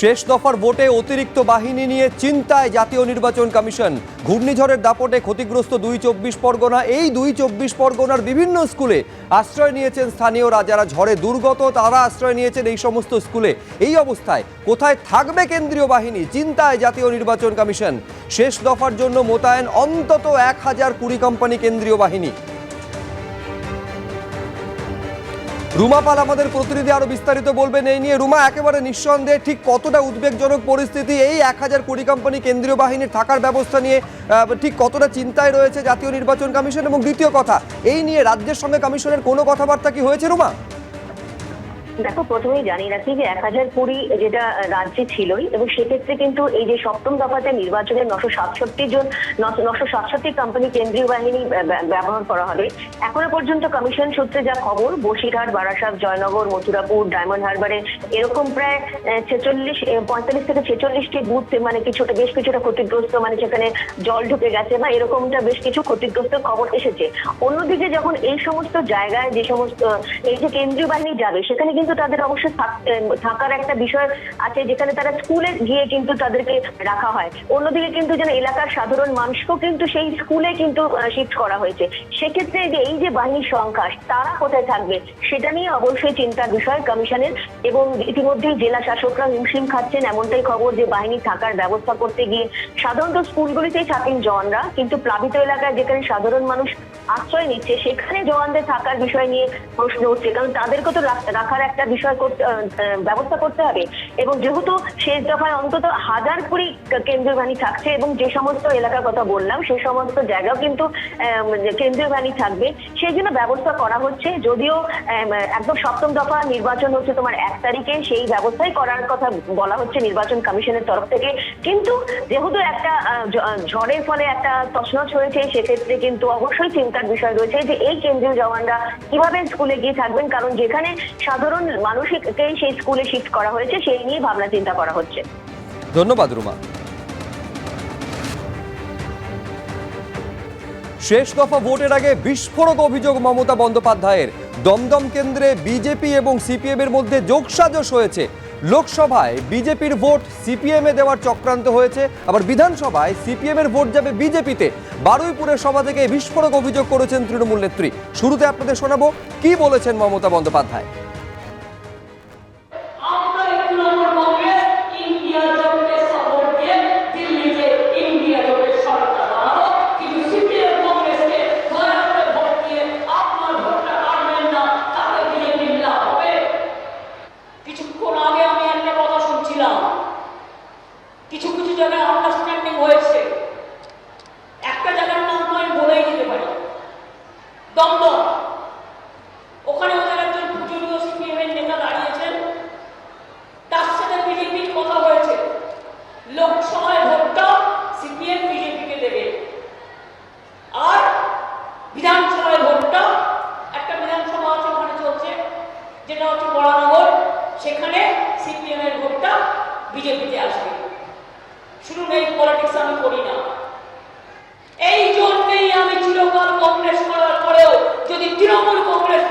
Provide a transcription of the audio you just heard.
শেষ দফার ভোটে অতিরিক্ত বাহিনী নিয়ে চিন্তায় জাতীয় নির্বাচন কমিশন। ঘূর্ণিঝড়ের দাপটে ক্ষতিগ্রস্ত দুই চব্বিশ পরগনা। এই দুই চব্বিশ পরগনার বিভিন্ন স্কুলে আশ্রয় নিয়েছেন স্থানীয়রা যারা ঝড়ে দুর্গত তারা আশ্রয় নিয়েছেন এই সমস্ত স্কুলে। এই অবস্থায় কোথায় থাকবে কেন্দ্রীয় বাহিনী? চিন্তায় জাতীয় নির্বাচন কমিশন। শেষ দফার জন্য মোতায়েন অন্তত এক হাজার কুড়ি কোম্পানি কেন্দ্রীয় বাহিনী। রুমা পাল আমাদের প্রতিনিধি আরও বিস্তারিত বলবেন, এই নিয়ে রুমা একেবারে নিঃসন্দেহে ঠিক কতটা উদ্বেগজনক পরিস্থিতি, এই এক হাজার কুড়ি কোম্পানি কেন্দ্রীয় বাহিনীর থাকার ব্যবস্থা নিয়ে ঠিক কতটা চিন্তায় রয়েছে জাতীয় নির্বাচন কমিশন? এবং দ্বিতীয় কথা, এই নিয়ে রাজ্যের সঙ্গে কমিশনের কোনো কথাবার্তা কি হয়েছে রুমা? দেখো, প্রথমেই জানিয়ে রাখি যে এক হাজার কুড়ি যেটা রাজ্যে ছিলই, এবং সেক্ষেত্রে কিন্তু এই যে সপ্তম দফাতে নির্বাচনে নশো সাতষট্টি জন, নশো সাতষট্টি কোম্পানি কেন্দ্রীয় বাহিনী ব্যব- ব্যব- ব্যবহার করা হবে। এখনও পর্যন্ত কমিশন সূত্রে যা খবর, বসিরহাট, বারাসাত, জয়নগর, মথুরাপুর ডায়মন্ড হারবারে এরকম প্রায় ছেচল্লিশ পঁয়তাল্লিশ থেকে ছেচল্লিশটি বুথ মানে কিছুটা, বেশ কিছুটা ক্ষতিগ্রস্ত মানে সেখানে জল ঢুকে গেছে বা এরকমটা বেশ কিছু ক্ষতিগ্রস্ত খবর এসেছে। অন্যদিকে যখন এই সমস্ত জায়গায় যে সমস্ত এই যে কেন্দ্রীয় বাহিনী যাবে, সেখানে কিন্তু তাদের অবশ্যই থাকার একটা বিষয় আছে যেখানে তারা স্কুলে গিয়ে কিন্তু তাদেরকে রাখা হয়। অন্যদিকে কিন্তু যেন এলাকার সাধারণ মানুষকেও কিন্তু সেই স্কুলে কিন্তু শিফট করা হয়েছে। সেক্ষেত্রে এই যে বাহিনীর সংখ্যা, তারা কোথায় থাকবে সেটা নিয়ে অবশ্যই চিন্তার বিষয় কমিশনের এবং ইতিমধ্যেই জেলা শাসকরা হিমশিম খাচ্ছেন। এমনটাই খবর যে বাহিনী থাকার ব্যবস্থা করতে গিয়ে সাধারণত স্কুলগুলিতেই থাকেন জওয়ানরা, কিন্তু প্লাবিত এলাকায় যেখানে সাধারণ মানুষ আশ্রয় নিচ্ছে, সেখানে জওয়ানদের থাকার বিষয় নিয়ে প্রশ্ন উঠছে। কারণ তাদেরকে তো রাখ- রাখার একটা বিষয় আহ, আহ, ব্যবস্থা করতে হবে। এবং যেহেতু শেষ দফায় অন্তত হাজার কুড়ি কেন্দ্রীয় বাহিনী থাকছে এবং যে সমস্ত এলাকার কথা বললাম সেই সমস্ত জায়গাও কিন্তু কেন্দ্রীয় বাহিনী থাকবে সেই জন্য ব্যবস্থা করা হচ্ছে। যদিও একদম সপ্তম দফা নির্বাচন হচ্ছে তোমার এক তারিখে সেই ব্যবস্থাই করার কথা বলা হচ্ছে নির্বাচন কমিশনের তরফ থেকে। কিন্তু যেহেতু একটা ঝড়ের ফলে একটা তছনছ হয়েছে সেক্ষেত্রে কিন্তু অবশ্যই চিন্তার বিষয় রয়েছে যে এই কেন্দ্রীয় জওয়ানরা কীভাবে স্কুলে গিয়ে থাকবেন? কারণ যেখানে সাধারণ মানুষকেই সেই স্কুলে শিফট করা হয়েছে, সেই নিয়ে ভাবনা চিন্তা করা হচ্ছে। ধন্যবাদ, রুমা। শেষ দফা ভোটের আগে বিস্ফোরক অভিযোগ মমতা বন্দ্যোপাধ্যায়ের। দমদম কেন্দ্রে বিজেপি এবং সিপিএম এর মধ্যে যোগসাজশ হয়েছে। লোকসভায় বিজেপির ভোট সিপিএম এ দেওয়ার চক্রান্ত হয়েছে। আবার বিধানসভায় সিপিএম এর ভোট যাবে বিজেপিতে। বারুইপুরের সভা থেকে বিস্ফোরক অভিযোগ করেছেন তৃণমূল নেত্রী। শুরুতে আপনাদের শোনাবো, কি বলেছেন মমতা বন্দ্যোপাধ্যায় আমরা তৃণমূল কংগ্রেস ইন্ডিয়া জোটকে সাপোর্ট দিয়ে দিল্লিতে ইন্ডিয়া জোটের সরকার বানাবো কিন্তু সিপিএম কংগ্রেসকে দয়া করে ভোট দিয়ে আপনার ভোটটা কাটবেন না তাতে বিজেপির লাভ হবে কিছুক্ষণ আগে আমি একটা কথা শুনছিলাম কিছু কিছু জায়গায় আন্ডারস্ট্যান্ডিং হয়েছে একটা জায়গার নাম তো আমি বলেই দিতে পারি দমদম ওখানে ওদের একজন পূজনীয় সিপিএম এর নেতা দাঁড়িয়েছেন তার সাথে বিজেপির কথা হয়েছে লোকসভায় ভোটটা সিপিএম বিজেপিকে দেবে আর বিধানসভায় ভোটটা একটা বিধানসভা আছে ওখানে চলছে যেটা হচ্ছে বরানগর, সেখানে সিপিএমের ভোটটা বিজেপিতে আসবে। শুনুন এই পলিটিক্স আমি করি না। এই জন্যেই আমি চিরকাল কংগ্রেস করার পরেও যদি তৃণমূল কংগ্রেস